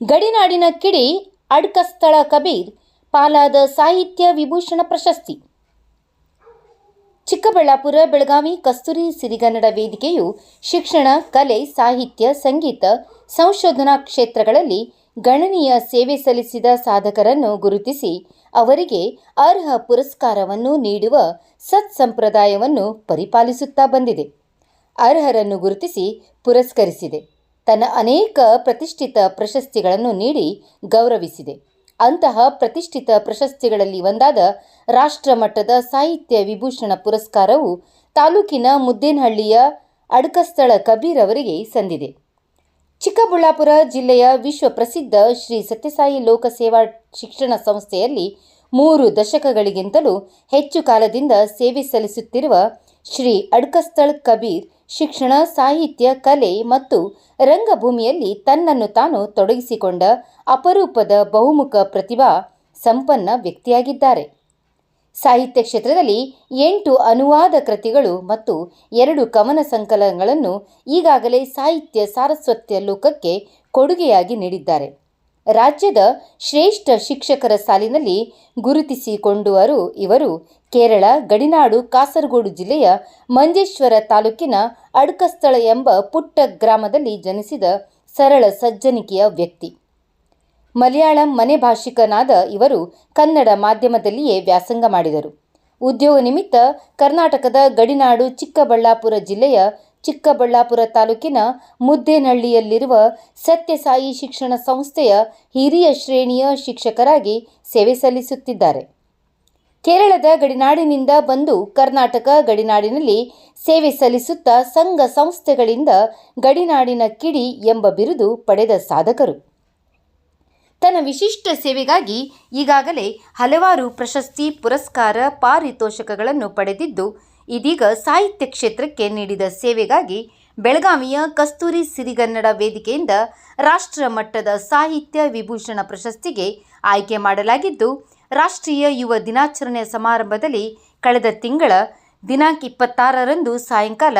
ಗಡಿನಾಡಿನ ಕಿಡಿ ಅಡ್ಕಸ್ಥಳ ಕಬೀರ್, ಪಾಲಾದ ಸಾಹಿತ್ಯ ವಿಭೂಷಣ ಪ್ರಶಸ್ತಿ. ಚಿಕ್ಕಬಳ್ಳಾಪುರ, ಬೆಳಗಾವಿ, ಕಸ್ತೂರಿ, ಸಿರಿಗನ್ನಡ ವೇದಿಕೆಯು ಶಿಕ್ಷಣ, ಕಲೆ, ಸಾಹಿತ್ಯ, ಸಂಗೀತ, ಸಂಶೋಧನಾ ಕ್ಷೇತ್ರಗಳಲ್ಲಿ ಗಣನೀಯ ಸೇವೆ ಸಲ್ಲಿಸಿದ ಸಾಧಕರನ್ನು ಗುರುತಿಸಿ ಅವರಿಗೆ ಅರ್ಹ ಪುರಸ್ಕಾರವನ್ನು ನೀಡುವ ಸತ್ಸಂಪ್ರದಾಯವನ್ನು ಪರಿಪಾಲಿಸುತ್ತಾ ಬಂದಿದೆ. ಅರ್ಹರನ್ನು ಗುರುತಿಸಿ ಪುರಸ್ಕರಿಸಿದೆ. ತನ್ನ ಅನೇಕ ಪ್ರತಿಷ್ಠಿತ ಪ್ರಶಸ್ತಿಗಳನ್ನು ನೀಡಿ ಗೌರವಿಸಿದೆ. ಅಂತಹ ಪ್ರತಿಷ್ಠಿತ ಪ್ರಶಸ್ತಿಗಳಲ್ಲಿ ಒಂದಾದ ರಾಷ್ಟ್ರಮಟ್ಟದ ಸಾಹಿತ್ಯ ವಿಭೂಷಣ ಪುರಸ್ಕಾರವು ತಾಲೂಕಿನ ಮುದ್ದೇನಹಳ್ಳಿಯ ಅಡಕಸ್ಥಳ ಕಬೀರ್ ಅವರಿಗೆ ಸಂದಿದೆ. ಚಿಕ್ಕಬಳ್ಳಾಪುರ ಜಿಲ್ಲೆಯ ವಿಶ್ವ ಪ್ರಸಿದ್ಧ ಶ್ರೀ ಸತ್ಯಸಾಯಿ ಲೋಕಸೇವಾ ಶಿಕ್ಷಣ ಸಂಸ್ಥೆಯಲ್ಲಿ ಮೂರು ದಶಕಗಳಿಗಿಂತಲೂ ಹೆಚ್ಚು ಕಾಲದಿಂದ ಸೇವೆ ಸಲ್ಲಿಸುತ್ತಿರುವ ಶ್ರೀ ಅಡ್ಕಸ್ಥಳ್ ಕಬೀರ್ ಶಿಕ್ಷಣ, ಸಾಹಿತ್ಯ, ಕಲೆ ಮತ್ತು ರಂಗಭೂಮಿಯಲ್ಲಿ ತನ್ನನ್ನು ತಾನು ತೊಡಗಿಸಿಕೊಂಡ ಅಪರೂಪದ ಬಹುಮುಖ ಪ್ರತಿಭಾ ಸಂಪನ್ನ ವ್ಯಕ್ತಿಯಾಗಿದ್ದಾರೆ. ಸಾಹಿತ್ಯ ಕ್ಷೇತ್ರದಲ್ಲಿ ಎಂಟು ಅನುವಾದ ಕೃತಿಗಳು ಮತ್ತು ಎರಡು ಕವನ ಸಂಕಲನಗಳನ್ನು ಈಗಾಗಲೇ ಸಾಹಿತ್ಯ ಸಾರಸ್ವತ್ಯ ಲೋಕಕ್ಕೆ ಕೊಡುಗೆಯಾಗಿ ನೀಡಿದ್ದಾರೆ. ರಾಜ್ಯದ ಶ್ರೇಷ್ಠ ಶಿಕ್ಷಕರ ಸಾಲಿನಲ್ಲಿ ಗುರುತಿಸಿಕೊಂಡವರು ಇವರು ಕೇರಳ, ಗಡಿನಾಡು, ಕಾಸರಗೋಡು ಜಿಲ್ಲೆಯ ಮಂಜೇಶ್ವರ ತಾಲೂಕಿನ ಅಡ್ಕಸ್ಥಳ ಎಂಬ ಪುಟ್ಟ ಗ್ರಾಮದಲ್ಲಿ ಜನಿಸಿದ ಸರಳ ಸಜ್ಜನಿಕೆಯ ವ್ಯಕ್ತಿ. ಮಲಯಾಳಂ ಮನೆ ಭಾಷಿಕನಾದ ಇವರು ಕನ್ನಡ ಮಾಧ್ಯಮದಲ್ಲಿಯೇ ವ್ಯಾಸಂಗ ಮಾಡಿದರು. ಉದ್ಯೋಗ ನಿಮಿತ್ತ ಕರ್ನಾಟಕದ ಗಡಿನಾಡು ಚಿಕ್ಕಬಳ್ಳಾಪುರ ಜಿಲ್ಲೆಯ ಚಿಕ್ಕಬಳ್ಳಾಪುರ ತಾಲೂಕಿನ ಮುದ್ದೇನಹಳ್ಳಿಯಲ್ಲಿರುವ ಸತ್ಯಸಾಯಿ ಶಿಕ್ಷಣ ಸಂಸ್ಥೆಯ ಹಿರಿಯ ಶ್ರೇಣಿಯ ಶಿಕ್ಷಕರಾಗಿ ಸೇವೆ ಸಲ್ಲಿಸುತ್ತಿದ್ದಾರೆ. ಕೇರಳದ ಗಡಿನಾಡಿನಿಂದ ಬಂದು ಕರ್ನಾಟಕ ಗಡಿನಾಡಿನಲ್ಲಿ ಸೇವೆ ಸಲ್ಲಿಸುತ್ತಾ ಸಂಘ ಸಂಸ್ಥೆಗಳಿಂದ ಗಡಿನಾಡಿನ ಕಿಡಿ ಎಂಬ ಬಿರುದು ಪಡೆದ ಸಾಧಕರು. ತನ್ನ ವಿಶಿಷ್ಟ ಸೇವೆಗಾಗಿ ಈಗಾಗಲೇ ಹಲವಾರು ಪ್ರಶಸ್ತಿ, ಪುರಸ್ಕಾರ, ಪಾರಿತೋಷಕಗಳನ್ನು ಪಡೆದಿದ್ದು ಇದೀಗ ಸಾಹಿತ್ಯ ಕ್ಷೇತ್ರಕ್ಕೆ ನೀಡಿದ ಸೇವೆಗಾಗಿ ಬೆಳಗಾವಿಯ ಕಸ್ತೂರಿ ಸಿರಿಗನ್ನಡ ವೇದಿಕೆಯಿಂದ ರಾಷ್ಟ್ರ ಮಟ್ಟದ ಸಾಹಿತ್ಯ ವಿಭೂಷಣ ಪ್ರಶಸ್ತಿಗೆ ಆಯ್ಕೆ ಮಾಡಲಾಗಿದ್ದು, ರಾಷ್ಟ್ರೀಯ ಯುವ ದಿನಾಚರಣೆ ಸಮಾರಂಭದಲ್ಲಿ ಕಳೆದ ತಿಂಗಳ ದಿನಾಂಕ ಇಪ್ಪತ್ತಾರರಂದು ಸಾಯಂಕಾಲ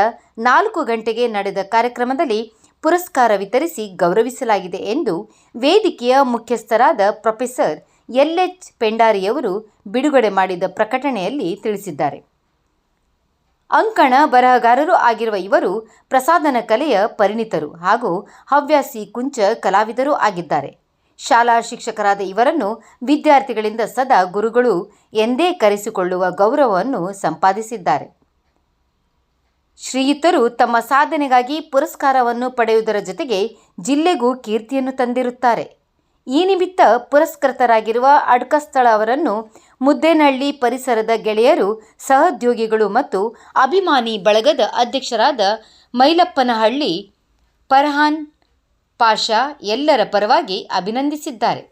ನಾಲ್ಕು ಗಂಟೆಗೆ ನಡೆದ ಕಾರ್ಯಕ್ರಮದಲ್ಲಿ ಪುರಸ್ಕಾರ ವಿತರಿಸಿ ಗೌರವಿಸಲಾಗಿದೆ ಎಂದು ವೇದಿಕೆಯ ಮುಖ್ಯಸ್ಥರಾದ ಪ್ರೊಫೆಸರ್ ಎಲ್ ಎಚ್ ಪೆಂಡಾರಿಯವರು ಬಿಡುಗಡೆ ಮಾಡಿದ ಪ್ರಕಟಣೆಯಲ್ಲಿ ತಿಳಿಸಿದ್ದಾರೆ. ಅಂಕಣ ಬರಹಗಾರರು ಆಗಿರುವ ಇವರು ಪ್ರಸಾದನ ಕಲೆಯ ಪರಿಣಿತರು ಹಾಗೂ ಹವ್ಯಾಸಿ ಕುಂಚ ಕಲಾವಿದರೂ ಆಗಿದ್ದಾರೆ. ಶಾಲಾ ಶಿಕ್ಷಕರಾದ ಇವರನ್ನು ವಿದ್ಯಾರ್ಥಿಗಳಿಂದ ಸದಾ ಗುರುಗಳು ಎಂದೇ ಕರೆಸಿಕೊಳ್ಳುವ ಗೌರವವನ್ನು ಸಂಪಾದಿಸಿದ್ದಾರೆ. ಶ್ರೀಯುತರು ತಮ್ಮ ಸಾಧನೆಗಾಗಿ ಪುರಸ್ಕಾರವನ್ನು ಪಡೆಯುವುದರ ಜೊತೆಗೆ ಜಿಲ್ಲೆಗೂ ಕೀರ್ತಿಯನ್ನು ತಂದಿರುತ್ತಾರೆ. ಈ ನಿಮಿತ್ತ ಪುರಸ್ಕೃತರಾಗಿರುವ ಅಡ್ಕಸ್ಥಳ ಅವರನ್ನು ಮುದ್ದೇನಹಳ್ಳಿ ಪರಿಸರದ ಗೆಳೆಯರು ಸಹೋದ್ಯೋಗಿಗಳು ಮತ್ತು ಅಭಿಮಾನಿ ಬಳಗದ ಅಧ್ಯಕ್ಷರಾದ ಮೈಲಪ್ಪನಹಳ್ಳಿ ಫರ್ಹಾನ್ ಪಾಷಾ ಎಲ್ಲರ ಪರವಾಗಿ ಅಭಿನಂದಿಸಿದ್ದಾರೆ.